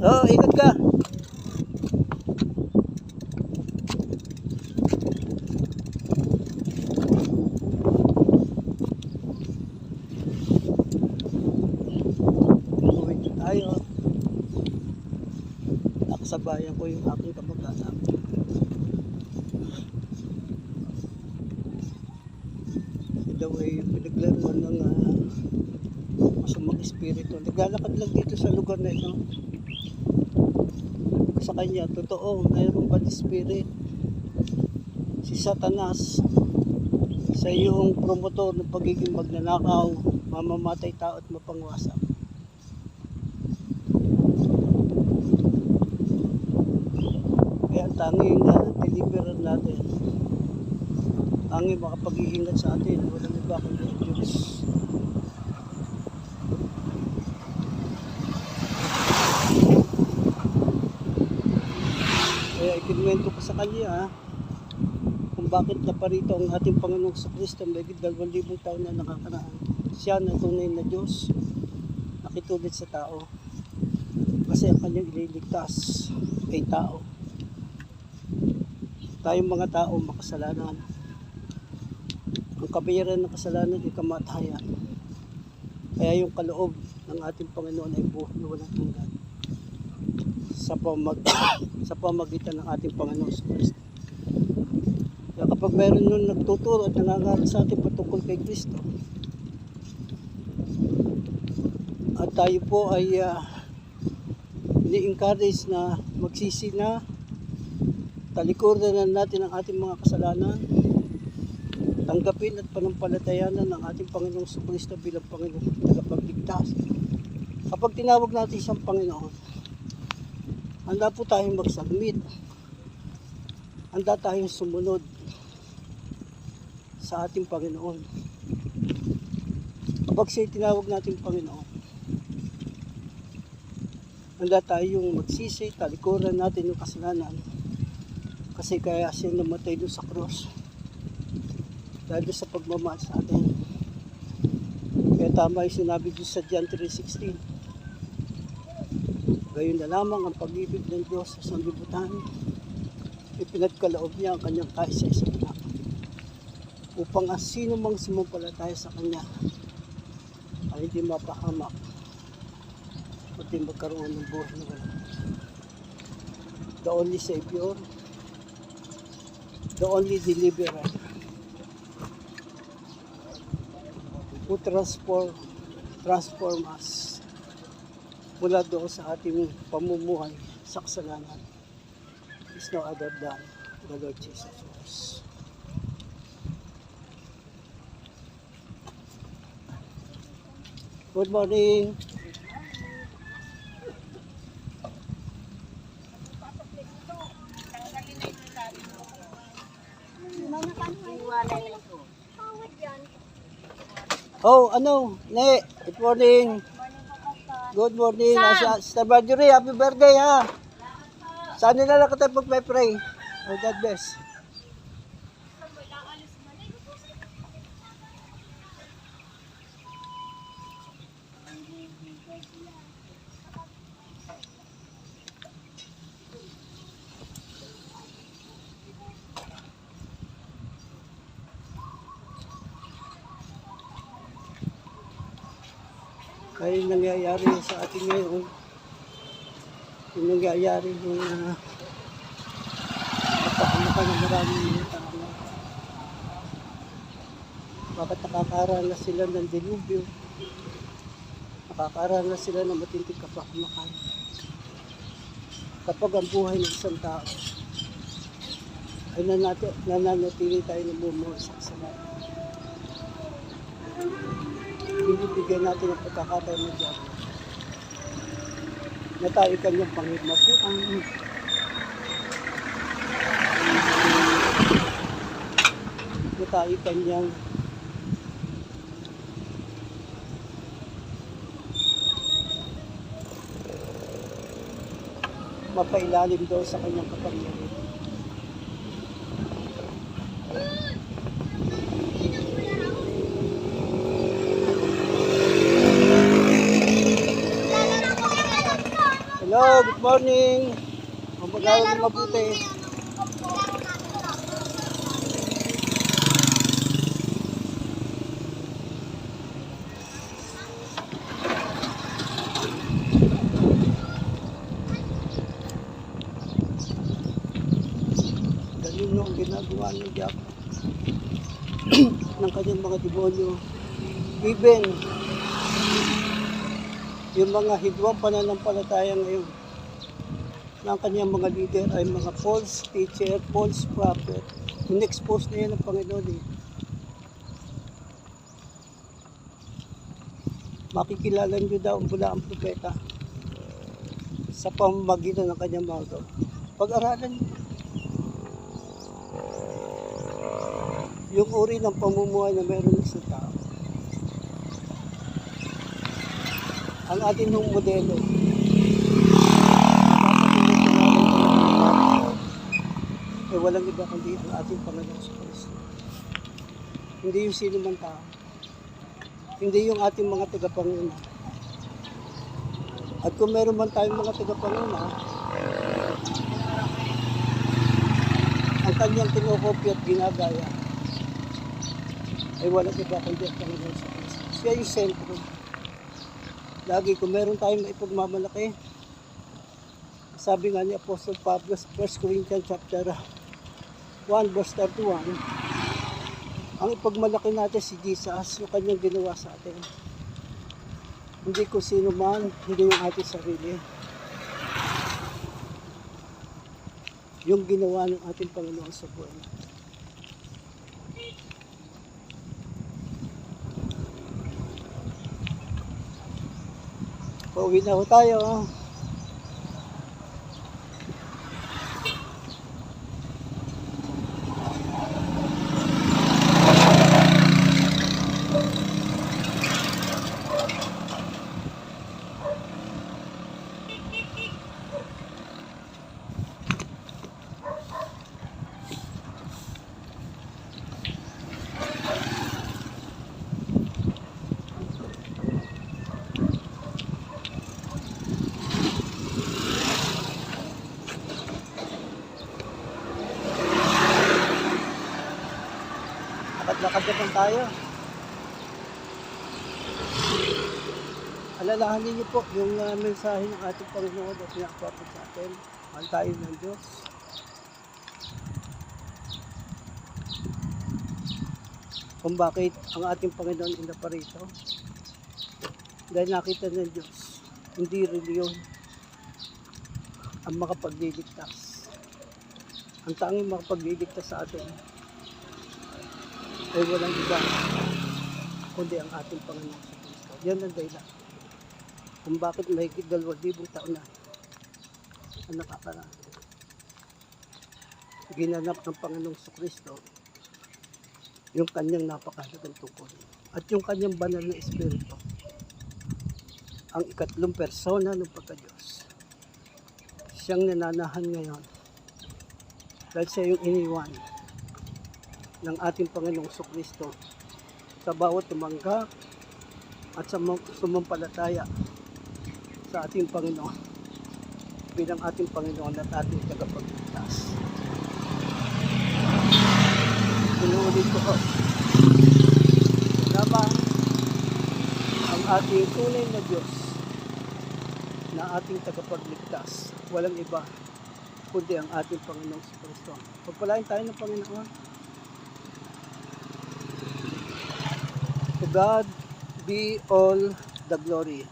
Oh, ingat ka. Na tayo. Nakasabayan ko yung aking kamag-anak. Daw ay pinaglaruan ng ah, masamang espiritu. Naglalakad lang dito sa lugar na ito. Sabi ko sa kanya, totoo, mayroong bad spirit. Si Satanas, sa iyong promotor ng pagiging magnanakaw, mamamatay tao at mapangwasak. Kaya ang tanging uh, deliverer natin, tanging makapag-iingat sa atin, walang iba kundi Diyos. Ikinwento ko sa kanya ah, kung bakit naparito ang ating Panginoong sa Kristo may dalawang libong taon na nakakaraan. Siya na tunay na Diyos, nakitulad sa tao. Kasi ang kanyang ililigtas ay tao. Tayong mga tao makasalanan. Ang kabayaran ng kasalanan ay kamatayan. Kaya yung kaloob ng ating Panginoon ay buhay na walang hanggan sa pamag sa pamagitan ng ating Panginoon sa Kristo. Kaya kapag mayroon nun nagtuturo at nangangaral sa atin patungkol kay Kristo, at tayo po ay uh, ini-encourage na magsisi na, talikuran na natin ang ating mga kasalanan, tanggapin at panampalatayanan ng ating Panginoong Kristo bilang Panginoong tagapagligtas. Kapag tinawag natin siyang Panginoon, handa po tayong mag-submit. Handa tayong sumunod sa ating Panginoon. Kapag siya tinawag nating Panginoon, handa tayong magsisi, talikuran natin yung kasalanan. Kasi kaya siya namatay doon sa cross. Dahil sa pagmamahal sa atin. Kaya tama yung sinabi doon sa John 3.16. Gayon na lamang ang pag-ibig ng Diyos sa sanlibutan. Ipinagkaloob niya ang kanyang kaisa-isang anak. Upang ang sino mang sumumpalataya sa kanya ay hindi mapahamak kundi magkaroon ng buhay na wala. The only Savior, the only Deliverer, who transform, transform us mula doon sa ating pamumuhay sa kasalanan is no other than the Lord Jesus Christ. Good morning. Oh, ano? Ne, good morning. Good morning. Sa Sister Marjorie, happy birthday ha. Saan nila lang kita pag-pray? Oh, God bless. Yung nangyayari sa atin ngayon, yung nangyayari yung uh, napakamaka ng maraming mga tao. Bakit nakakaranas sila ng dilubyo? Nakakaranas sila ng matinding kapakamakan. Kapag ang buhay ng isang tao ay nanati, nananatili tayo ng bumuhay sa kasalanan binibigyan natin ang pagkakataon ng Diyos na tayo kanyang panghimapuan. Na tayo kanyang mapailalim doon sa kanyang kapangyarihan. Good morning. Mag-aaral na mabuti. Ganun yung ginagawa ni Jack ng kanyang mga demonyo. Even yung mga hidwang pananampalataya ngayon ng kanyang mga leader ay mga false teacher, false prophet. In-expose na yan ng Panginoon eh. Makikilala nyo daw bula ang propeta sa pamamagitan ng kanyang mga gawa. Pag-aralan nyo. Yung uri ng pamumuhay na meron isang tao. Ang atin ng modelo. Eh walang iba kundi ang ating Panginoon sa Kristo. Hindi yung sino man tao. Hindi yung ating mga tagapanguna. At kung meron man tayong mga tagapanguna, ang kanyang kinokopya at ginagaya ay walang iba kundi ang Panginoon sa Kristo. Siya yung sentro. Lagi kung meron tayong maipagmamalaki, sabi nga ni Apostle Pablo sa 1 Corinthians chapter 1 verse 31, ang ipagmalaki natin si Jesus, yung kanyang ginawa sa atin. Hindi ko sino man, hindi yung ating sarili. Yung ginawa ng ating Panginoon sa buhay natin. Pauwi na ho tayo. Lakad-lakad naman tayo. Alalahanin niyo po yung uh, mensahe ng ating Panginoon at pinakapapit sa atin. Mahal tayo ng Diyos. Kung bakit ang ating Panginoon ay naparito. Dahil nakita ng Diyos, hindi reliyon ang makapagliligtas. Ang tanging makapagliligtas sa atin ay walang iba kundi ang ating Panginoon sa Kristo. Yan ang dahilan kung bakit mahigit dalawang libong taon na ang nakakaraan. Ginanap ng Panginoong sa Kristo yung kanyang napakahalagang tungkol at yung kanyang banal na espiritu ang ikatlong persona ng pagka-Diyos siyang nananahan ngayon dahil siya yung iniwan ng ating Panginoong Kristo sa bawat tumanggap at sa sumampalataya sa ating Panginoon bilang ating Panginoon at ating tagapagligtas. Inuulit ko po. Lamang ang ating tunay na Diyos na ating tagapagligtas. Walang iba kundi ang ating Panginoong Kristo. Pagpalain tayo ng Panginoon. To God be all the glory.